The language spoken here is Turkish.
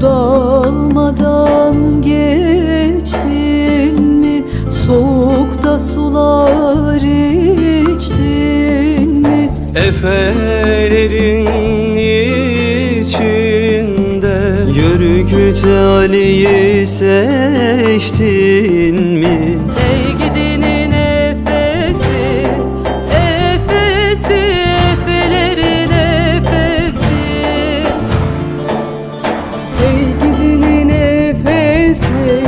dalmadan geçtin mi? Soğukta sular içtin mi? Efelerin içinde Yörüküt Ali'yi seçtin mi? See.